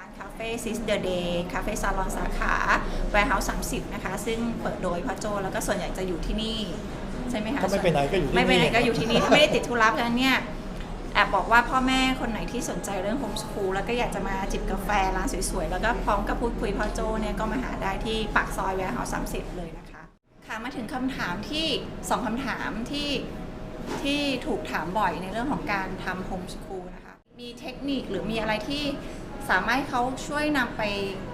ร้านคาเฟ่ซิสเดอะเดย์คาเฟ่ซาลอนสาขาแวร์เฮาส์30นะคะ ซึ่งเปิดโดยพ่อโจแล้วก็ส่วนใหญ่จะอยู่ที่นี่ ใช่ไหมคะถ้าไม่ไปไหนก็อยู่ที่ไม่ไปไหนนี่ก็อยู่ที่นี่ถ้าไม่ได้ติดธุระเพราะฉะนั้นเนี่ยแอบบอกว่าพ่อแม่คนไหนที่สนใจเรื่องโฮมส o ูลแล้วก็อยากจะมาจิบกาแฟร้านสวยๆ แล้วก็พร้อมกับพูดคุยพ่อโจเนี่ยก็มาหาได้ที่ปากซอยแวร์เฮาส์30เลยนะคะค่ะมาถึงคำถามที่สองคำถามที่ที่ถูกถามบ่อยในเรื่องของการทำโฮมส o ูลนะคะ มีเทคนิคหรือมีอะไรที่ สามารถให้เขาช่วยนำไป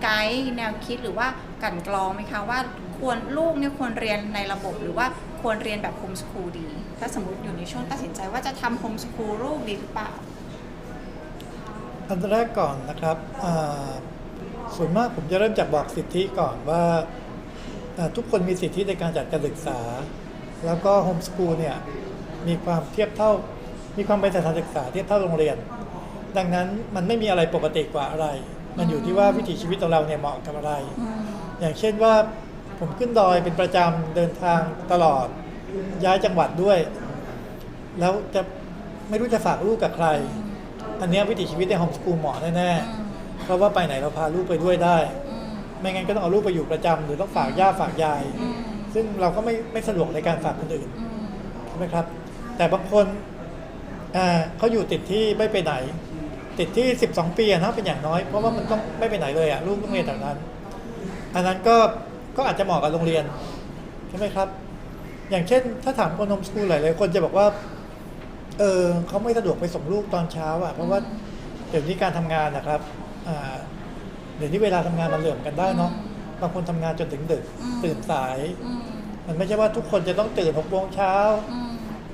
ไกด์แนวคิดหรือว่ากลั่นกรองไหมคะว่าควรลูกเนี่ยควรเรียนในระบบหรือว่าควรเรียนแบบโฮมส o ูลดี ถ้าสมมติอยู่ในช่วงตัดสินใจว่าจะทำโฮมส o ูลลูกดีหรือเปล่า อันแรกก่อนนะครับอ่าส่วนมากผมจะเริ่มจากบอกสิทธิก่อนว่าอ่าทุกคนมีสิทธิในการจัดการศึกษา แล้วก็โฮมส o ูลเนี่ยมีความเทียบเท่ามีความเป็นสถานศึกษาเทียบเท่าโรงเรียน ดังนั้นมันไม่มีอะไรปกติกว่าอะไร มันอยู่ที่ว่าวิถีชีวิตของเราเนี่ยเหมาะกับอะไร อย่างเช่นว่าผมขึ้นดอยเป็นประจำเดินทางตลอด ย้ายจังหวัดด้วย แล้วจะไม่รู้จะฝากลูกกับใคร อันเนี้ยวิถีชีวิตในโฮมสกูลเหมาะแน่ๆเพราะว่าไปไหนเราพาลูกไปด้วยได้ ไม่งั้นก็ต้องเอาลูกไปอยู่ประจำหรือต้องฝากย่าฝากยาย ซึ่งเราก็ไม่ไม่สะดวกในการฝากคนอื่นใช่ไหมครับ แต่บางคนอ่าเขาอยู่ติดที่ไม่ไปไหน ติดที่ 12 ปีอะนะเป็นอย่างน้อย เพราะว่ามันต้องไม่ไปไหนเลยอะลูกต้องเรียนแต่นั้นอันนั้นก็ก็อาจจะเหมาะกับโรงเรียนใช่ไหมครับ อย่างเช่น ถ้าถามคนโฮมสกูลหลายๆคนจะบอกว่า เออเขาไม่สะดวกไปส่งลูกตอนเช้าอะเพราะว่าเดี๋ยวนี้การทำงานนะครับอ่าเดี๋ยวนี้เวลาทำงานมันเหลื่อมกันได้เนาะบางคนทำงานจนถึงดึกอืมตื่นสาย มันไม่ใช่ว่าทุกคนจะต้องตื่นหกโมงเช้า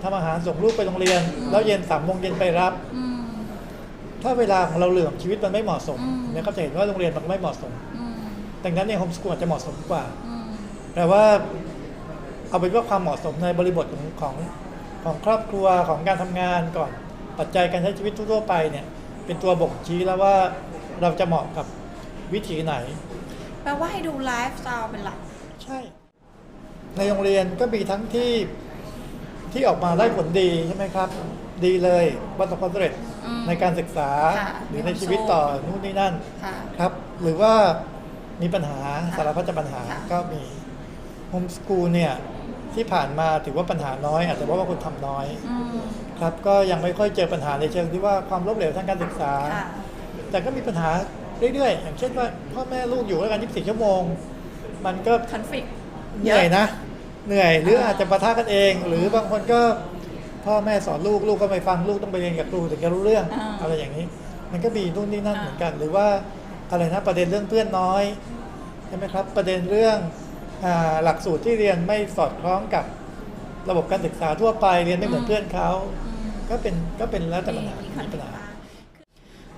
ทำอาหารส่งลูกไปโรงเรียน แล้วเย็นสามโมงเย็นไปรับ ถ้าเวลาของเราเหลื่อมชีวิตมันไม่เหมาะสมอืมเนี่ยเขาจะเห็นว่าโรงเรียนมันไม่เหมาะสมดังนั้นในโฮมสกูลอาจจะเหมาะสมกว่าแต่ว่าเอาเป็นว่าความเหมาะสมในบริบทของของของครอบครัวของการทำงานก่อนปัจจัยการใช้ชีวิตทั่วๆไปเนี่ย เป็นตัวบ่งชี้แล้วว่าเราจะเหมาะกับวิถีไหน แปลว่าให้ดูไลฟ์สไตล์เป็นหลัก ใช่ ในโรงเรียนก็มีทั้งที่ที่ออกมาได้ผลดีใช่ไหมครับ ดีเลยประสบความสำเร็จอืม ในการศึกษาค่ะหรือในชีวิตต่อนู่นนี่นั่นค่ะครับ หรือว่ามีปัญหาสารพัดจะปัญหาค่ะ ก็มีโฮมสกูลเนี่ยที่ผ่านมาถือว่าปัญหาน้อย อาจจะเพราะว่าคนทำน้อย อืมครับก็ยังไม่ค่อยเจอปัญหาในเชิงที่ว่าความล้มเหลวทางการศึกษา ค่ะ แต่ก็มีปัญหาเรื่อยๆ อย่างเช่นว่าพ่อแม่ลูกอยู่ด้วยกัน 24 ชั่วโมง มันก็ คอนฟ lict เหนื่อยนะ เหนื่อยหรืออ่าอาจจะปะทะกันเอง หรือบางคนก็ พ่อแม่สอนลูกลูกก็ไม่ฟังลูกต้องไปเรียนกับครูถึงจะรู้เรื่องอ่าอะไรอย่างนี้ มันก็มีนู่นนี่นั่นอ่าเหมือนกัน หรือว่าอะไรนะประเด็นเรื่องเพื่อนน้อยใช่ไหมครับ ประเด็นเรื่องอาหลักสูตรที่เรียนไม่สอดคล้องกับระบบการศึกษาทั่วไปเรียนไม่เหมือนเพื่อนเขาก็เป็นก็เป็นแล้วแต่ปัญหามีคอนมีฟปัญ lict หาบ้าง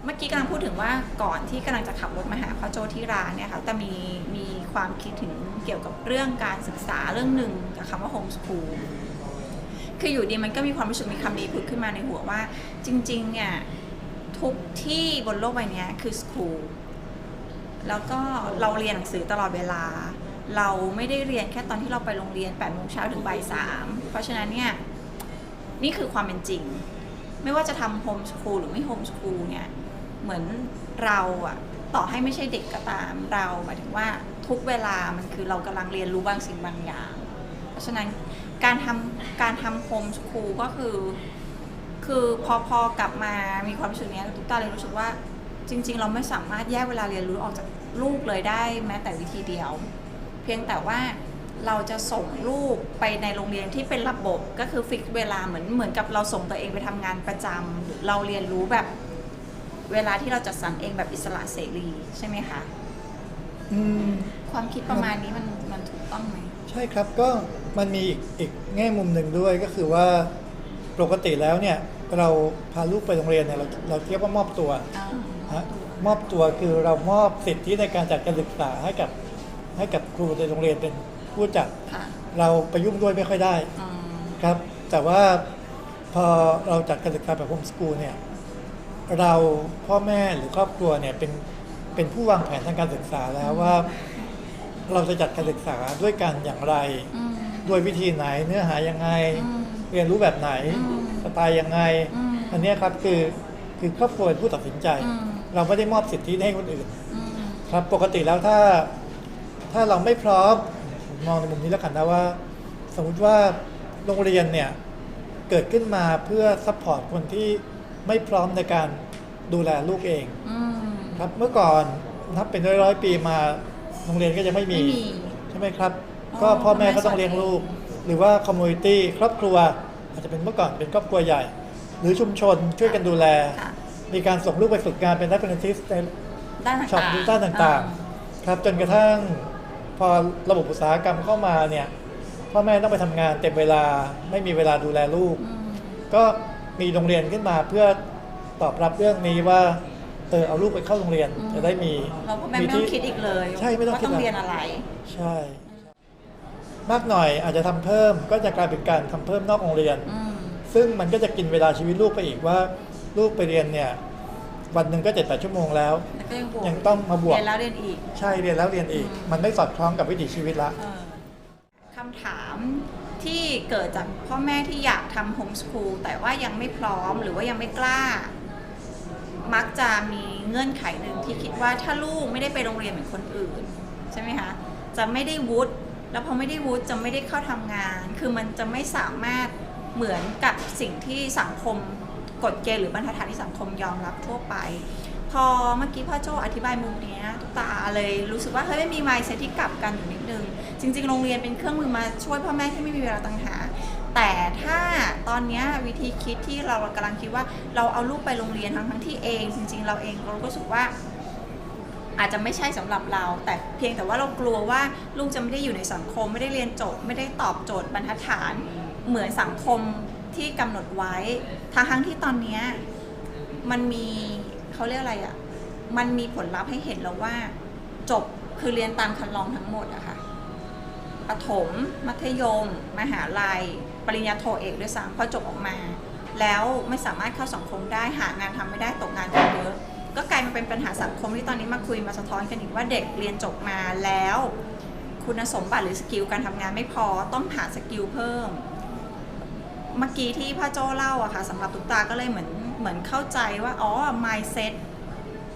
เมื่อกี้กำลังพูดถึงว่าก่อนที่กำลังจะขับรถมาหาพ่อโจที่ร้านเนี่ยค่ะแต่มีมีความคิดถึงเกี่ยวกับเรื่องการศึกษาเรื่องหนึ่งกับคำว่าโฮมส o ูล คืออยู่ดีมันก็มีความรู้สึกมีคำนี้ผุดขึ้นมาในหัวว่า จริงๆเนี่ยทุกที่บนโลกใบนี้คือสคูลแล้วก็เราเรียนหนังสือตลอดเวลา เราไม่ได้เรียนแค่ตอนที่เราไปโรงเรียน8ปดโมงเช้าถึงบ่ายสามเพราะฉะนั้นเนี่ยนี่คือความเป็นจริง ไม่ว่าจะทำโฮมสคูลหรือไม่โฮมสคูลเนี่ยเหมือนเราอะต่อให้ไม่ใช่เด็กก็ตามเราหมายถึงว่าทุกเวลามันคือเรากำลังเรียนรู้บางสิ่งบางอย่าง เพราะฉะนั้น การทำการทำโฮมสคูลก็คือ คือพอพอกลับมามีความรู้สึกเนี้ยตุ๊กตาเลยรู้สึกว่า จริง ๆ เราไม่สามารถแยกเวลาเรียนรู้ออกจากลูกเลยได้แม้แต่วิธีเดียว เพียงแต่ว่าเราจะส่งลูกไปในโรงเรียนที่เป็นระบบก็คือฟิกเวลาเหมือนเหมือนกับเราส่งตัวเองไปทำงานประจำหรือเราเรียนรู้แบบเวลาที่เราจัดสรรเองแบบอิสระเสรีใช่ไหมคะอืมความคิดประมาณนี้มันมันถูกต้องไหม ใช่ครับก็ มันมีอีกอีกแง่มุมหนึ่งด้วยก็คือว่าปกติแล้วเนี่ยเราพาลูกไปโรงเรียนเนี่ยเราเราเรียกว่ามอบตัวฮะมอบตัวคือเรามอบสิทธิในการจัดการศึกษาให้กับให้กับครูในโรงเรียนเป็นผู้จัดค่ะเราไปยุ่งด้วยไม่ค่อยได้อืมครับ แต่ว่าพอเราจัดการศึกษาแบบโฮมสกูลเนี่ยเราพ่อแม่หรือครอบครัวเนี่ยเป็นเป็นผู้วางแผนทางการศึกษาแล้วว่า เราจะจัดการศึกษาด้วยกันอย่างไรอืม ด้วยวิธีไหนเนื้อหายังไงอืมเรียนรู้แบบไหนอืมสไตล์ยังไงอืมอันเนี้ยครับคือคือครอบครัวเป็นผู้ตัดสินใจอืมเราไม่ได้มอบสิทธิให้คนอื่นอืมครับปกติแล้วถ้าถ้าเราไม่พร้อมผมมองในมุมนี้แล้วกันนะว่า สมมุติว่าโรงเรียนเนี่ยเกิดขึ้นมาเพื่อซัพพอร์ตคนที่ไม่พร้อมในการดูแลลูกเองอืมครับเมื่อก่อนนับเป็นร้อยๆปีมาโรงเรียนก็ยังไม่มีไม่มีใช่ไหมครับอ๋อ ก็พ่อแม่พ่อแม่ก็ต้องเลี้ยงลูก หรือว่าคอมมูนิตี้ครอบครัว อาจจะเป็นเมื่อก่อนเป็นครอบครัวใหญ่ หรือชุมชนช่วยกันดูแล ค่ะมีการส่งลูกไปฝึกงานเป็นนักเป็นทิสในด้านต่างๆช็อปดิจิตอลต่างๆ ครับจนกระทั่งพอระบบอุตสาหกรรมเข้ามาเนี่ยพ่อแม่ต้องไปทำงานเต็มเวลาไม่มีเวลาดูแลลูก อืมก็มีโรงเรียนขึ้นมาเพื่อตอบรับเรื่องนี้ว่าเออเอาลูกไปเข้าโรงเรียนจะได้มีเราพ่อแม่ไม่ต้องคิดอีกเลยใช่ไม่ต้องว่าคิดต้องอะไรเรียนอะไร ใช่ มากหน่อยอาจจะทำเพิ่มก็จะกลายเป็นการทำเพิ่มนอกโรงเรียนอืมซึ่งมันก็จะกินเวลาชีวิตลูกไปอีกว่า ลูกไปเรียนเนี่ย วันหนึ่งก็เจ็ดแปดชั่วโมงแล้วแล้วก็ยังบวกยังต้องมาบวกเรียนแล้วเรียนอีก ใช่เรียนแล้วเรียนอีกอืมมันไม่สอดคล้องกับวิถีชีวิตละเออคำถามที่เกิดจากพ่อแม่ที่อยากทำโฮมส o ูลแต่ว่ายังไม่พร้อมหรือว่ายังไม่กล้า มักจะมีเงื่อนไขหนึ่งที่คิดว่าถ้าลูกไม่ได้ไปโรงเรียนเหมือนคนอื่น ใช่ไหมคะ จะไม่ได้วุฒิ แล้วพอไม่ได้วุฒิจะไม่ได้เข้าทำงาน คือมันจะไม่สามารถเหมือนกับสิ่งที่สังคมกฎเกณฑ์หรือบรรทัดฐานที่สังคมยอมรับทั่วไป พอเมื่อกี้พ่อโจอธิบายมุมนี้ยตุ๊กตาเลยรู้สึกว่าเฮ้ยไม่มีไมซ์เซตที่กลับกันอยู่นิดนึง จริง ๆ โรงเรียนเป็นเครื่องมือมาช่วยพ่อแม่ที่ไม่มีเวลาต่างหากแต่ถ้าตอนนี้วิธีคิดที่เรากำลังคิดว่าเราเอาลูกไปโรงเรียนทั้งทั้งๆที่เอง จริง ๆ เราเองเราก็รู้สึกว่า อาจจะไม่ใช่สำหรับเรา แต่เพียงแต่ว่าเรากลัวว่าลูกจะไม่ได้อยู่ในสังคม ไม่ได้เรียนจบไม่ได้ตอบโจทย์บรรทัดฐานเหมือนสังคมที่กำหนดไว้ทั้งทั้งที่ตอนเนี้ยมันมีเขาเรียกอะไรอะ่ะมันมีผลลัพธ์ให้เห็นแล้วว่า จบคือเรียนตามคันลองทั้งหมดอะค่ะประถม มัธยม มหาลัย ปริญญาโทเอกด้วยซ้ำพอจบออกมา แล้วไม่สามารถเข้าสังคมได้หางานทำไม่ได้ตกงานกันเยอะ ก็กลายมาเป็นปัญหาสังคมที่ตอนนี้มาคุยมาสะท้อนกันอีกว่าเด็กเรียนจบมาแล้ว คุณสมบัติหรือสกิลการทำงานไม่พอต้องหาสกิลเพิ่ม เมื่อกี้ที่พ่อโจ้เล่าอะค่ะสำหรับตุ๊กตาก็เลยเหมือนเหมือนเข้าใจว่าอ๋อ mindset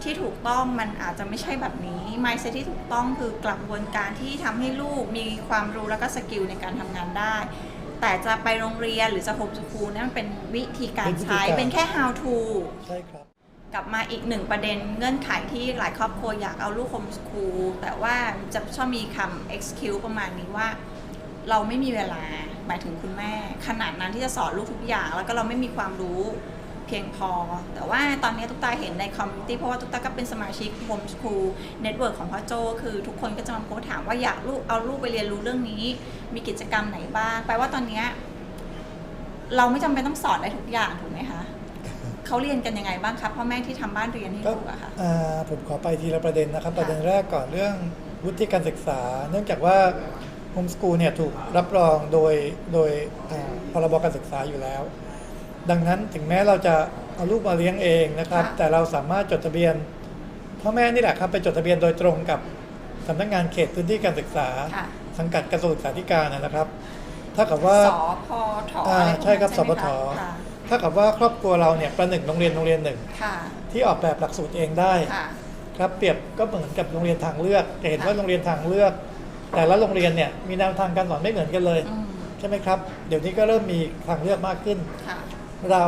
ที่ถูกต้องมันอาจจะไม่ใช่แบบนี้ mindset ที่ถูกต้องคือกระบวนการที่ทำให้ลูกมีความรู้แล้วก็สกิลในการทำงานได้ แต่จะไปโรงเรียนหรือจะโฮมสคูลนั่นมันเป็นวิธีการเป็นวิธีใช้การเป็นแค่ how to ใช่ครับ กลับมาอีกหนึ่งประเด็นเงื่อนไขที่หลายครอบครัวอยากเอาลูกโฮมสคูลแต่ว่าจะชอบมีคำ excuse ประมาณนี้ว่า เราไม่มีเวลาหมายถึงคุณแม่ ขนาดนั้นที่จะสอนลูกทุกอย่าง แล้วก็เราไม่มีความรู้เพียงพอ แต่ว่าตอนนี้ตุ๊กตาเห็นในคอมมูนิตี้เพราะว่าตุ๊กตาก็เป็นสมาชิกโฮมสคูลเน็ตเวิร์กของพ่อโจคือทุกคนก็จะมาโพสต์ถามว่าอยากลูกเอาลูกไปเรียนรู้เรื่องนี้ มีกิจกรรมไหนบ้างแปลว่าตอนนี้เราไม่จำเป็นต้องสอนได้ทุกอย่างถูกไหมคะ เขาเรียนกันยังไงบ้างครับพ่อแม่ที่ทำบ้านเรียนให้ก็ลูกอะค่ะ อ่าผมขอไปทีละประเด็นนะครับค่ะประเด็นแรกก่อนเรื่องวุฒิการศึกษา เนื่องจากว่าโฮมสกูลเนี่ยถูกรับรองโดยโดยอ่าพรบการศึกษาอยู่แล้ว ดังนั้นถึงแม้เราจะเอาลูกมาเลี้ยงเองนะครับ ค่ะ แต่เราสามารถจดทะเบียนพ่อแม่นี่แหละครับไปจดทะเบียนโดยตรงกับสำนักงานเขตพื้นที่การศึกษา ค่ะสังกัดกระทรวงศึกษาธิการนะครับ ถ้ากับว่า สพทอ่าอะไรพวกนั้นใช่ครับไหมสพทคะ ถ้ากับว่าครอบครัวเราเนี่ยประหนึ่งโรงเรียนโรงเรียนหนึ่ง ค่ะ ที่ออกแบบหลักสูตรเองได้ ค่ะ ครับเปรียบก็เหมือนกับโรงเรียนทางเลือกจะเห็นค่ะว่าโรงเรียนทางเลือก แต่ละโรงเรียนเนี่ยมีแนวทางการสอนไม่เหมือนกันเลย อืม ใช่ไหมครับ เดี๋ยวนี้ก็เริ่มมีทางเลือกมากขึ้น ค่ะ เรา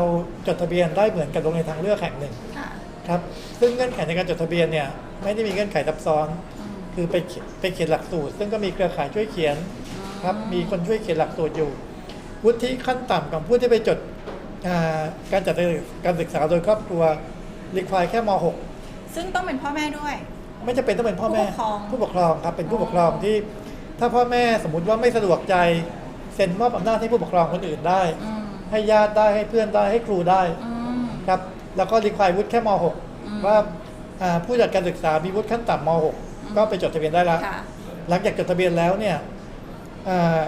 จดทะเบียนได้เหมือนกับโรงเรียนทางเลือกแห่งหนึ่งค่ะครับซึ่งเงื่อนไขในการจดทะเบียนเนี่ยไม่ได้มีเงื่อนไขซับซ้อน อืม คือไปเขียนไปเขียนหลักสูตร ซึ่งก็มีเครือข่ายช่วยเขียนครับมีคนช่วยเขียนหลักสูตรอยู่ วุฒิขั้นต่ำของผู้ที่ไปจดอ่า การจัดการศึกษาโดยครอบครัวรีควายแค่ม .6 ซึ่งต้องเป็นพ่อแม่ด้วย ไม่จำเป็นต้องเป็นพ่อแม่ผู้ปกครองผู้ปกครองครับเป็นผู้อ๋อปกครองที่ ถ้าพ่อแม่สมมติว่าไม่สะดวกใจเซ็นมอบอำนาจให้ผู้ปกครองคนอื่นได้อืมให้ญาติได้ให้เพื่อนได้ให้ครูได้อืมครับแล้วก็รีควายวุฒิแค่มอืม .6 ว่าอ่าผู้จัดการศึกษามีวุฒิขั้นต่ำม .6 ก็ไปจดทะเบียนได้แล้วค่ะหลังจากจดทะเบียนแล้วเนี่ยอ่า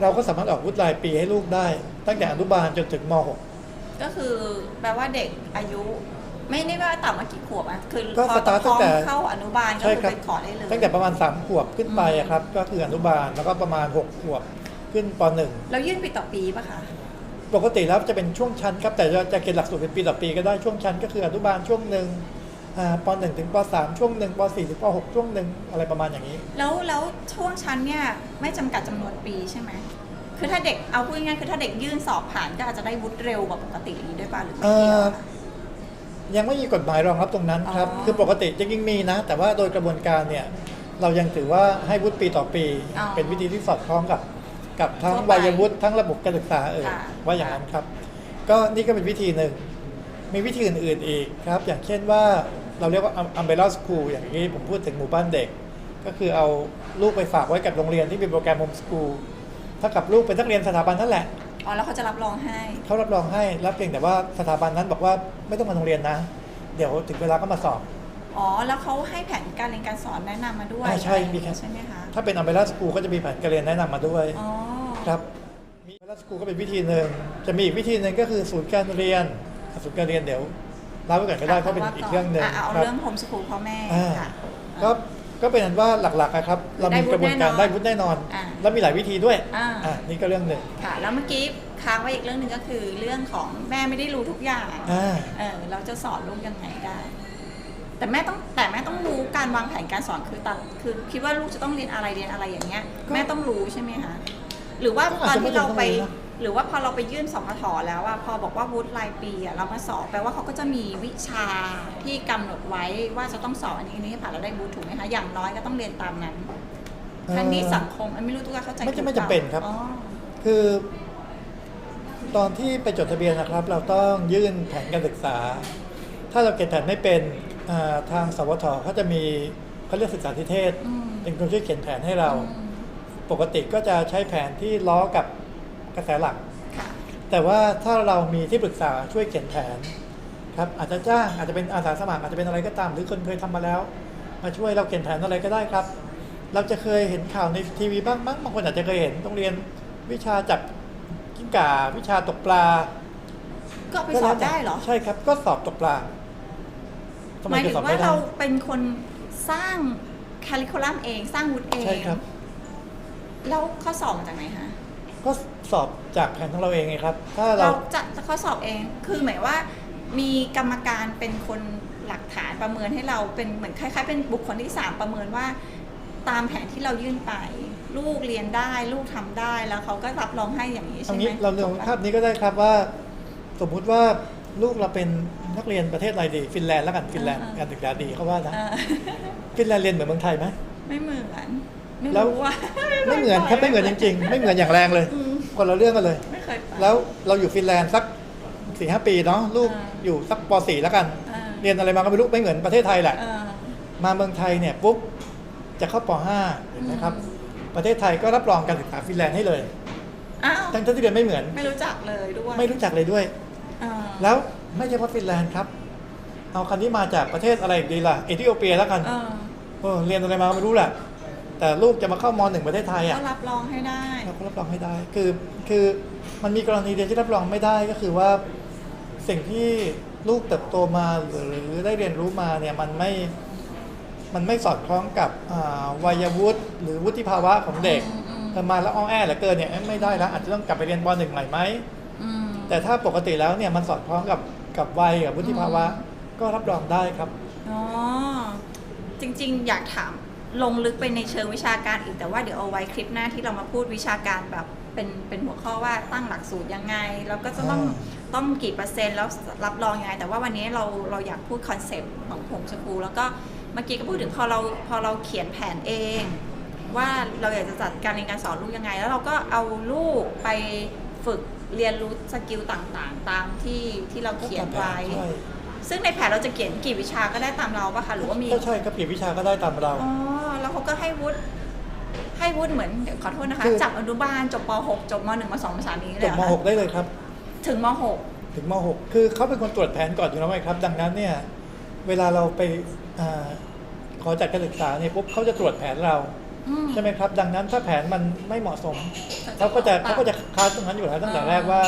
เราก็สามารถออกวุฒิรายปีให้ลูกได้ ตั้งแต่อนุบาลจนถึงม .6 ก็คือแปลว่าเด็กอายุ ไม่ได้ว่าต่ำมากี่ขวบอะคือก็พอสตาร์ทตั้งแต่ เข้าอนุบาลก็ใช่คือครับไปขอได้เลย ตั้งแต่ประมาณ 3 ขวบขึ้นไปอืมอะครับ ก็คืออนุบาลแล้วก็ประมาณ 6 ขวบขึ้นป .1 แล้วยื่นปีต่อปีป่ะคะ ปกติแล้วจะเป็นช่วงชั้นครับ แต่จะจะเกณฑ์หลักสูตรเป็นปีต่อปีก็ได้ช่วงชั้นก็คืออนุบาลช่วงหนึ่งอ่าป .1 ถึงป .3 ช่วงหนึ่งป .4 ถึงป .6 ช่วงหนึ่งอะไรประมาณอย่างนี้ แล้วแล้วช่วงชั้นเนี่ยไม่จำกัดจำนวนปีใช่ไหม คือถ้าเด็กเอาพูดง่ายๆคือถ้าเด็กยื่นสอบผ่านก็อาจจะได้วุฒิเร็วกว่าปกติอย่างนี้ด้วยป่ะหรือไม่เอ่เกี่ยวออะ ยังไม่มีกฎหมายรองรับตรงนั้นครับ อ๋อคือปกติจริงๆมีนะ แต่ว่าโดยกระบวนการเนี่ย เรายังถือว่าให้วุฒิปีต่อปี อ๋อเป็นวิธีที่สอดคล้องกับ กับทั้งทั่วไปวัยวุฒิทั้งระบบการศึกษาเออค่ะ ว่าอย่างนั้นครับ ก็นี่ก็เป็นวิธีหนึ่ง มีวิธีอื่นๆอีกครับ อย่างเช่นว่าเราเรียกว่าอัมเบร่าสคูลอย่างนี้ผมพูดถึงหมู่บ้านเด็ก ก็คือเอาลูกไปฝากไว้กับโรงเรียนที่เป็นโปรแกรมโฮมสคูล ถ้ากับลูกเป็นนักเรียนสถาบันนั่นแหละอ๋อแล้วเขาจะรับรองให้ เขารับรองให้รับเพียงแต่ว่าสถาบันนั้นบอกว่าไม่ต้องมาโรงเรียนนะ เดี๋ยวถึงเวลาก็มาสอบ อ๋อ แล้วเขาให้แผนการเรียนการสอนแนะนำมาด้วยอ่าใช่อะไรอย่างมีเงี้ยครับ ใช่ไหมคะ ถ้าเป็นอัมเบร่าสคูลก็จะมีแผนการเรียนแนะนำมาด้วยอ๋อ ครับมีอัมเบร่าสคูลก็เป็นวิธีหนึ่งจะมีอีกวิธีหนึ่งก็คือศูนย์การเรียนศูนย์การเรียนเดี๋ยวเล่าไว้ก่อนก็ได้เพราะเป็นอีกเรื่องหนึ่งะเอาครับเรื่องโฮมสคูลพ่อแม่อ่าค่ะ ก็ ก็เป็นอันว่าหลักๆนะครับ เรามีกระบวนการได้ได้วุวุฒิฒิแน่แน่นนออนนอ่าแล้วมีหลายวิธีด้วยอ่า อ่านี่ก็เรื่องหนึ่งค่ะ แล้วเมื่อกี้ค้างไว้อีกเรื่องหนึ่งก็คือเรื่องของแม่ไม่ได้รู้ทุกอย่างอ่าเออเราจะสอนลูกยังไงได้ แต่แม่ต้องแต่แม่ต้องรู้การวางแผนการสอนคือตังคือคิดว่าลูกจะต้องเรียนอะไรเรียนอะไรอย่างเงี้ยก็แม่ต้องรู้ใช่ไหมคะหรือว่าก็ตอาอจนจะไม่ที่เราไปจำเป็นต้องรู้นะ หรือว่าพอเราไปยื่นสพทแล้วอะพอบอกว่าวุฒิรายปีอะเรามาสอบแปลว่าเขาก็จะมีวิชาที่กำหนดไว้ว่าจะต้องสอบอันนี้อันนี้ให้ผ่านแล้วได้วุฒิถูกไหมคะอย่างน้อยก็ต้องเรียนตามนั้นคณิตสังคมอันไม่รู้ทุกคนเข้าใจไม่ถูจะกไม่ปล่าจำเป็นครับ อ๋อคือ ตอนที่ไปจดทะเบียนนะครับ เราต้องยื่นแผนการศึกษา ถ้าเราเก็บแผนไม่เป็นอ่าทางสวทเขาจะมีเขาเรียกศึกษาธิเทศ อืมเป็นคนช่วยเขียนแผนให้เรา อืมปกติก็จะใช้แผนที่ล้อกับ กระแสหลักค่ะแต่ว่าถ้าเรามีที่ปรึกษาช่วยเขียนแผนครับอาจจะจ้างอาจจะเป็นอาสาสมัครอาจจะเป็นอะไรก็ตาม หรือคนเคยทำมาแล้ว มาช่วยเราเขียนแผนอะไรก็ได้ครับ เราจะเคยเห็นข่าวในทีวีบ้างมั้งบางคนอาจจะเคยเห็นโรงเรียนวิชาจับกิ้งก่าวิชาตกปลา ก็เอาไปสอบได้เหรอ ใช่ครับ ก็สอบตกปลาทำหไมมายจะถึสอบงว่าไม่ได้เราเป็นคนสร้างคาลิคูลัมเอง สร้างวุฒิเองใช่ครับ แล้วข้อสอบมาจากไหนคะ ก็สอบจากแผนของเราเองไงครับ ถ้าเราเราจะข้อสอบเอง คือหมายว่า มีกรรมการเป็นคนหลักฐานประเมินให้เราเป็นเหมือนคล้ายๆ เป็นบุคคลที่สามประเมินว่า ตามแผนที่เรายื่นไป ลูกเรียนได้ ลูกทำได้แล้วเขาก็รับรองให้อย่างนี้ตรใช่งไหมนี้เราลองภาพนี้ก็ได้ครับว่า สมมุติว่าลูกเราเป็นนักเรียนประเทศอะไรดี ฟินแลนด์แล้วกันฟินแลนด์การศึกษาดีเขาว่านะเออ ฟินแลนด์เรียนเหมือนเมืองไทยไหมไม่เหมือน ไม่แล้วรู้ว่า ไม่เหมือนครับไม่เหมือนจริงๆ ไม่เหมือนอย่างแรงเลย อืม คนละเรื่องกันเลย ไม่เคยไป แล้วเราอยู่ฟินแลนด์สักสี่ห้าปีเนาะลูกอ่าอยู่สักปสี่แล้วกัน อ่า เรียนอะไรมาก็ไม่รู้ไม่เหมือนประเทศไทยแหละ เออ มาเมืองไทยเนี่ยปุ๊บจะเข้าปห้าเห็นไหมครับ อืมประเทศไทยก็รับรองการศึกษาฟินแลนด์ให้เลย อ้าวทั้งที่เรียนไม่เหมือน ไม่รู้จักเลยด้วยไม่รู้จักเลยด้วย อ่า แล้วไม่ใช่เพราะฟินแลนด์ครับ เอาคันนี้มาจากประเทศอะไรอีกดีล่ะเอธิโอเปียแล้วกันเออเออเรียนอะไรมาก็ไม่รู้แหละ แต่ลูกจะมาเข้ามหนึ่งประเทศไทยอะก็รับรองให้ได้ เราก็รับรองไม่ได้ คือคือมันมีกรณีเดียวที่รับรองไม่ได้ก็คือว่า สิ่งที่ลูกเติบโตมาหรือได้เรียนรู้มาเนี่ยมันไม่มันไม่สอดคล้องกับอ่าวัยวุฒิหรือวุฒิภาวะของเด็กอืมอืมเออมาแล้วอ้อแอเหลือเกินเนี่ยเอ้ยไม่ได้แล้วอาจจะต้องกลับไปเรียนปหนึ่งใหม่ไหม อืม แต่ถ้าปกติแล้วเนี่ยมันสอดคล้องกับกับวัยกับวุฒิภาวะ ก็รับรองได้ครับ อ๋อจริงๆ อยากถาม ลงลึกไปในเชิงวิชาการอีกแต่ว่าเดี๋ยวเอาไว้คลิปหน้าที่เรามาพูดวิชาการแบบเป็นเป็นหัวข้อว่าตั้งหลักสูตรยังไง แล้วก็จะต้องอ่าต้องกี่เปอร์เซ็นต์แล้วรับรองยังไง แต่ว่าวันนี้เราเราอยากพูดคอนเซปต์ของผมสกูลแล้วก็เมื่อกี้ก็พูดถึงพอเราพอเราเขียนแผนเอง ว่าเราอยากจะจัดการเรียนการสอนลูกยังไง แล้วเราก็เอาลูกไปฝึกเรียนรู้สกิลต่างๆ ตามที่ที่เราเขียนไว้ใช่ซึ่งในแผนเราจะเขียนกี่วิชาก็ได้ตามเราปะคะหรือว่ามี ก็ใช่ครับกี่วิชาก็ได้ตามเรา อ๋อแล้วเขา ก็ให้วุฒิให้วุฒิเหมือนเดี๋ยวขอโทษนะคะ คือ จากอนุบาลจบป .6 จบม .1 ม .2 ม .3 นี้เลจยบเหรอมคะ .6 ได้เลยครับ ถึงมถึงม .6 คือเขาเป็นคนตรวจแผนก่อนอยู่แล้วไงครับ ดังนั้นเนี่ย เวลาเราไปอาขอจัดการศึกษาเนี่ยปุ๊บเขาจะตรวจแผนเรา .6 อืมใช่ไหมครับ ดังนั้นถ้าแผนมันไม่เหมาะสมเขาเขาก็จะปรับเขาก็จะค้านตรงนั้นอยู่แล้วตั้งแต่อ่าแรกว่า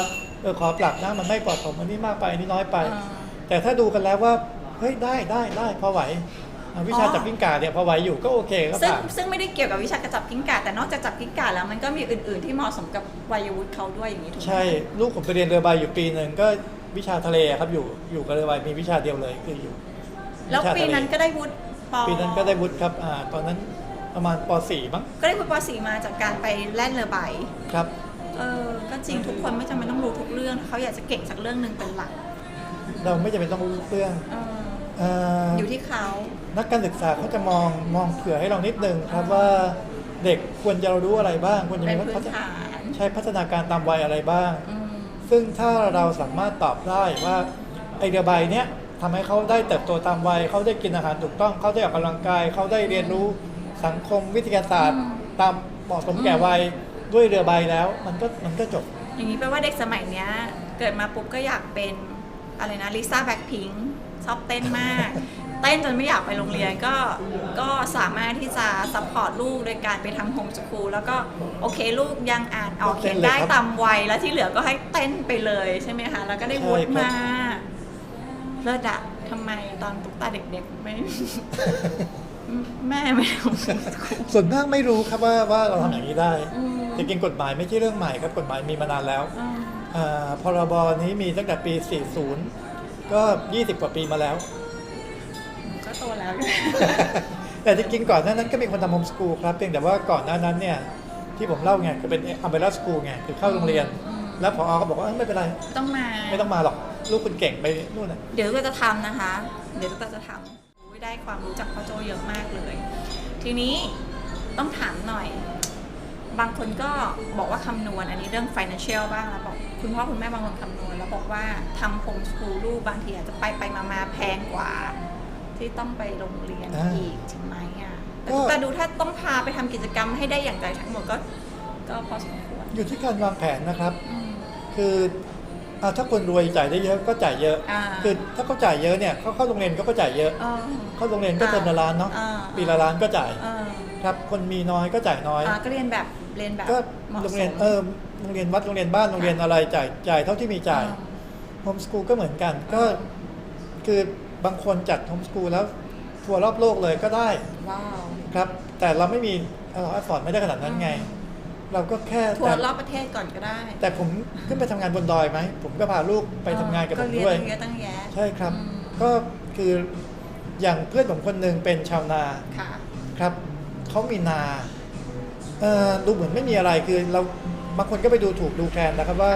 เออขอปรับนะมันไม่เหมาะสมอันนี้มากไปอันนี้น้อยไปอ่าแต่ถ้าดูกันแล้วว่าเฮ้ยได้ได้ได้พอไหวอ่า วิชาอ๋อจับกิ้งก่าเนี่ยพอไหวอยู่ก็โอเคก็ซึ่งผ่านซึ่งไม่ได้เกี่ยวกับวิชากระจับกิ้งก่าแต่นอกจากจับกิ้งก่าแล้วมันก็มีอื่น ๆ ที่เหมาะสมกับวัยวุฒิเขาด้วยอย่างนี้ถูกไหมใช่ลูกผมไปเรียนเรือใบอยู่ปีหนึ่งก็วิชาทะเลครับอยู่อยู่กับเรือใบมีวิชาเดียวเลยคืออยู่แล้ววิชาปีทะเลนั้นก็ได้วุฒิปปีนั้นก็ได้วุฒิครับอ่าตอนนั้นประมาณป .4 มั้งก็ได้วุฒิป .4 มาจากการไปแล่นเรือใบครับเออก็จริงทุกคนไม่จำเป็นต้องรู้ทุกเรื่องถ้าเขาอยากจะเก่งสักเรื่องหนึ่งเป็นหลักเราไม่จำเป็นต้องรู้ทุกเรื่องเออเอ่ออยู่ที่เขา นักการศึกษาเขาจะมองมองเผื่อให้เรานิดนึงครับว่าเด็กควรจะรู้อะไรบ้างควรจะเป็นมีพื้พันฒฐานใช้พัฒนาการตามวัยอะไรบ้างอืมซึ่งถ้าเราสามารถตอบได้ว่าไอเดียใบเนี้ยทำให้เขาได้เติบโตตามวัยเขาได้กินอาหารถูกต้องเขาได้ออกกำลังกายเขาได้เรียนรู้สังคมวิทยาศาสตร์ ตามเหมาะสมแก่วัยด้วยเรือใบแล้ว มันก็มันก็จบ อย่างนี้แปลว่าเด็กสมัยเนี้ย เกิดมาปุ๊บก็อยากเป็นอะไรนะลิซ่าแบ็คพิงชอบเต้นมาก เต้นจนไม่อยากไปโรงเรียนก็ก็สามารถที่จะซัพพอร์ตลูกโดยการไปทำโฮมสคูลแล้วก็โอเคลูกยังอ่านออกก็เต้เขียนนเลยได้ครับตามวัยแล้วที่เหลือก็ให้เต้นไปเลยใช่ไหมคะ แล้วก็ได้วุฒิใช่ครับมาเลิศอะทำไมตอนตุ๊กตาเด็กๆไม่แม่ไม่ทำโฮมสคูลส่วนมากไม่รู้ครับว่าว่าเราทำอย่างนี้ได้อืมจริงๆกฎหมายไม่ใช่เรื่องใหม่ครับกฎหมายมีมานานแล้วอืมอ่าพรบนี้มีตั้งแต่ปี 40 ก็ 20 กว่าปีมาแล้วก็ โตแล้ว แต่จริงๆก่อนหน้านั้นก็มีคนทำโฮมสกูลครับเพียงแต่ว่าก่อนหน้านั้นเนี่ยที่ผมเล่าไงคือเป็นอัมเบร่าสกูลไงคือเข้าโรงเรียนอืมแล้วพอก็บอกว่าเอ้ยไม่เป็นไร ต้องมา ไม่ต้องมาหรอกลูกคุณเก่งไปนู่นน่ะ เดี๋ยวก็จะทำนะคะ เดี๋ยวก็จะทำอุ๊ยได้ความรู้จากพ่อโจเยอะมากเลย ทีนี้ต้องถามหน่อย บางคนก็บอกว่าคำนวณ อันนี้เรื่อง financial บ้างแล้วบอกคุณพ่อคุณแม่บางคนคำนวณ แล้วบอกว่าทำโฮมสคูลลูกบางทีอาจจะไปไปมามาแพงกว่า ที่ต้องไปโรงเรียนอ่าอีกจริงไหมอะแต่ก็ แต่ดูถ้าต้องพาไปทำกิจกรรมให้ได้อย่างใจทั้งหมดก็ก็พอสมควรอยู่ที่การวางแผนนะครับ อืม คืออ่าถ้าคนรวยจ่ายได้เยอะก็จ่ายเยอะ อ่า คือถ้าเขาจ่ายเยอะเนี่ยเขาเข้าโรงเรียนเขาก็จ่ายเยอะ เออ เข้าโรงเรียนก็เติมละล้านเนาะอ่า ปีละล้านก็จ่าย เออครับคนมีน้อยก็จ่ายน้อย อ่าก็เรียนแบบเรียนแบบก็หมาะโรสงเรียนมเออโรงเรียนวัดโรงเรียนบ้านโรงเรียนอะไรจ่ายจ่ายเท่าที่มีจ่าย อ่โฮมสกูลก็เหมือนกันก็คือ บางคนจัดโฮมสกูลแล้วทัวร์รอบโลกเลยก็ได้ว้าว ครับ แต่เราไม่มีเราอฟอร์ดไม่ได้ขนาดนั้นไง เราก็แค่ทัวแต่ร์รอบประเทศก่อนก็ได้ แต่ผมขึ้นไปทำงานบนดอยไหม ผมก็พาลูกไปทำงานกับผมเรียนด้วยตั้งเยอะตั้งแยะใช่ครับอืมก็คืออย่างเพื่อนผมคนหนึ่งเป็นชาวนาค่ะครับเขามีนาเอ่อดูเหมือนไม่มีอะไรคือเราบางคนก็ไปดูถูกดูแคลนนะครับว่า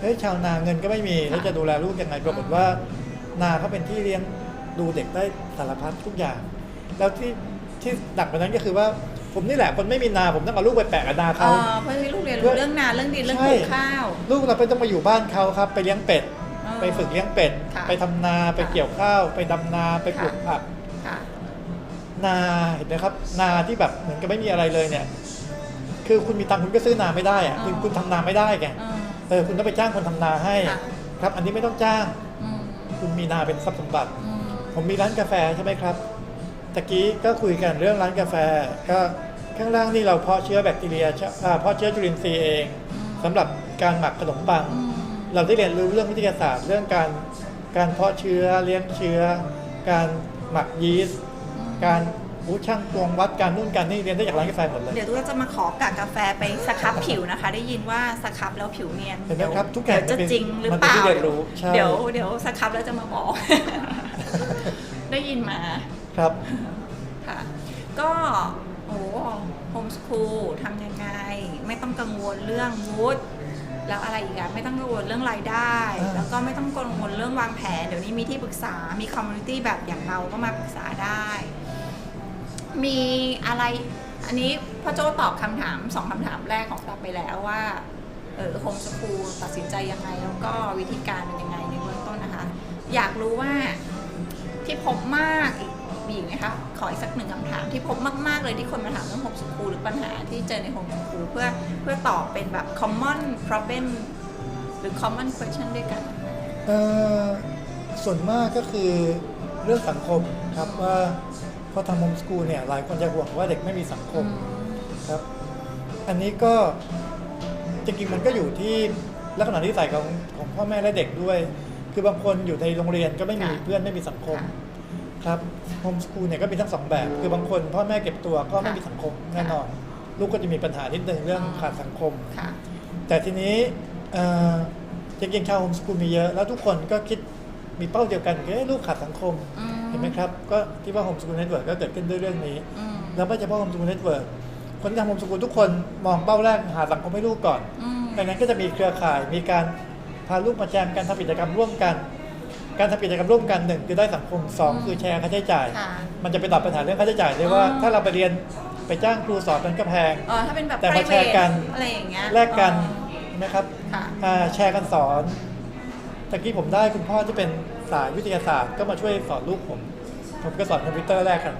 เฮ้ยชาวนาเงินก็ไม่มีแล้วจะดูแลลูกยังไงปรากฏว่า นาเขาเป็นที่เลี้ยงดูเด็กได้สารพัดทุกอย่าง แล้วที่ที่หนักกว่านั้นก็คือว่าผมนี่แหละคนไม่มีนาผมต้องเอาลูกไปแปะกับนาเอเขาอเพราะที่ลูกเรียนเพื่รู้อเรื่องนาเรื่องดินเรื่องใช่ปลูกข้าว ลูกเราไปต้องมาอยู่บ้านเขาครับ ไปเลี้ยงเป็ดเออไปฝึกเลี้ยงเป็ดค่ะไปทำนาไปค่ะเกี่ยวข้าว ไปดำนาไปปลูกค่ะผักค่ะนาเห็นไหมครับ นาที่แบบเหมือนกับไม่มีอะไรเลยเนี่ย คือคุณมีตังค์คุณก็ซื้อนาไม่ได้อะคือคุณทำนาไม่ได้ไงเออเออคุณต้องไปจ้างคนทำนาให้ค่ะครับ อันนี้ไม่ต้องจ้างอืม คุณมีนาเป็นทรัพย์สมบัติอืมผมมีร้านกาแฟใช่ไหมครับตะกี้ก็คุยกันเรื่องร้านกาแฟ ก็ข้างล่างนี่เราเพาะเชื้อแบคทีเรียเชื้ออ่าเพาะเชื้อจุลินทรีย์เองสำหรับการหมักขนมปังอืมเราได้เรียนรู้เรื่องวิทยาศาสตร์ เรื่องการการเพาะเชื้อเลี้ยงเชื้อ การหมักยีสต์การ อู้ช่างตวงวัดการนู่นการนี่เรียนได้จากร้านกาแฟหมดเลย เดี๋ยวตุ๊กจะมาขอกากกาแฟไปสครับผิวนะคะ ได้ยินว่าสครับแล้วผิวเนียนเห็นไหมครับดี๋ยวทุกอย่างเดี๋ยวจะจริงหรือมันเปเป็นล่าที่เรียนรู้ใช่ เดี๋ยวเดี๋ยวสครับแล้วจะมาบอก ได้ยินมา ครับ ค่ะก็โอ้โฮมสคูลทำยังไง ไม่ต้องกังวลเรื่องวุฒิแล้วอะไรอีกอะไม่ต้องกังวลเรื่องรายได้ อ่า แล้วก็ไม่ต้องกังวลเรื่องวางแผน เดี๋ยวนี้มีที่ปรึกษา มีคอมมูนิตี้แบบอย่างเราก็มาปรึกษาได้ มีอะไร อันนี้พ่อโจตอบคำถามสองคำถามแรกของเราไปแล้วว่าเออโฮมสคูลตัดสินใจยังไง แล้วก็วิธีการเป็นยังไงในเบื้องต้นนะคะ อยากรู้ว่าที่พบมากอีกมีอีกไหมคะขออีกสักหนึ่งคำถามที่พบมากๆเลยที่คนมาถามเรื่องโฮมสคูลหรือปัญหาที่เจอในโฮมสคูลเพื่อเพื่อตอบเป็นแบบ common problem หรือ common question ด้วยกันเออส่วนมากก็คือเรื่องสังคมครับว่า พอทำโฮมสกูลเนี่ยหลายคนจะห่วงว่าเด็กไม่มีสังคมครับอันนี้ก็จริงๆมันก็อยู่ที่ลักษณะนิสัยของของพ่อแม่และเด็กด้วย คือบางคนอยู่ในโรงเรียนก็ไม่มีค่ะเพื่อนไม่มีสังคมค่ะครับโฮมสกูลเนี่ยก็มีทั้งสองแบบ คือบางคนพ่อแม่เก็บตัวก็ไม่ค่ะมีสังคมแน่นอน ลูกก็จะมีปัญหานิดนึงเรื่องอ๋อขาดสังคมค่ะแต่ทีนี้เอ่อจริงๆชาวโฮมสกูลมีเยอะ แล้วทุกคนก็คิดมีเป้าเดียวกันคือเอ้ยลูกขาดสังคมอืม เห็นไหมครับ ก็ที่ว่า Home School Network ก็เกิดขึ้นด้วยเรื่องนี้ อืมแล้วไม่เฉพาะ Home School Network คนที่ทำ Home School ทุกคนมองเป้าแรกหาสังคมให้ลูกก่อน อืม ดังนั้นก็จะมีเครือข่ายมีการพาลูกมาแจมกันทำกิจกรรมร่วมกัน การทำกิจกรรมร่วมกันหนึ่งคือได้สังคมสองคือแชร์ค่าใช้จ่าย ค่ะมันจะไปตัดปัญหาเรื่องค่าใช้จ่ายได้ว่า อ๋อ ถ้าเราไปเรียนไปจ้างครูสอนมันก็แพง เออถ้าเป็นแบบ แต่มาแชร์ private กันอะไรอย่างเงี้ยแลกกันเออเห็นไหมครับค่ะ อ่าแชร์กันสอนตะกี้ผมได้คุณพ่อที่เป็น สายวิทยาศาสตร์ก็มาช่วยสอนลูกผมผมก็สอนคอมพิวเตอร์แรกกัน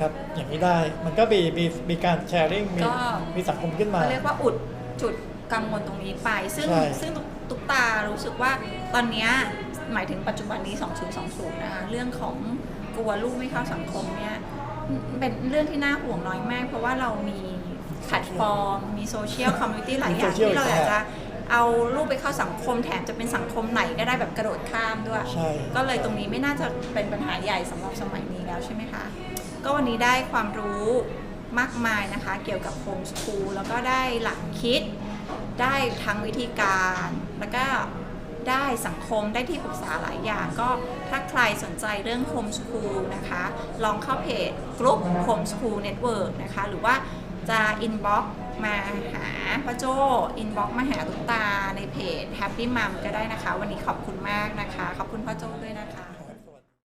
ครับ อย่างนี้ได้มันก็มีมีมีการแชร์ริ่งมีก็ มีสังคมขึ้นมา เขาเรียกว่าอุดจุดกังวลตรงนี้ไป ซึ่งใช่ ซึ่งตุ๊กตุ๊กตารู้สึกว่าตอนเนี้ยหมายถึงปัจจุบันนี้ 2020 นะคะ เรื่องของกลัวลูกไม่เข้าสังคมเนี่ยเป็นเรื่องที่น่าห่วงน้อยมาก เพราะว่าเรามีแพลตฟอร์ม มีโซเชียลคอมมูนิตี้หลายอย่างมีโซเชียลที่เราอีกอยากแหจะละ เอาลูกไปเข้าสังคมแถมจะเป็นสังคมไหนก็ได้แบบกระโดดข้ามด้วย ใช่ ก็เลยตรงนี้ไม่น่าจะเป็นปัญหาใหญ่สำหรับสมัยนี้แล้วใช่ไหมคะ ก็วันนี้ได้ความรู้มากมายนะคะ เกี่ยวกับโฮมส o ูลแล้วก็ได้หลักคิด ได้ทั้งวิธีการ แล้วก็ได้สังคมได้ที่ปรึกษาหลายอย่าง ก็ถ้าใครสนใจเรื่องโฮมส o ูลนะคะ ลองเข้าเพจกลุ่มโฮมส o ูลเน็ตเวิร์กนะคะ หรือว่าจะอินบ็อก มาหาพ่อโจอินบ็อกมาหาตุ๊กตาในเพจ Happy Mom ก็ได้นะคะ วันนี้ขอบคุณมากนะคะ ขอบคุณพ่อโจด้วยนะคะ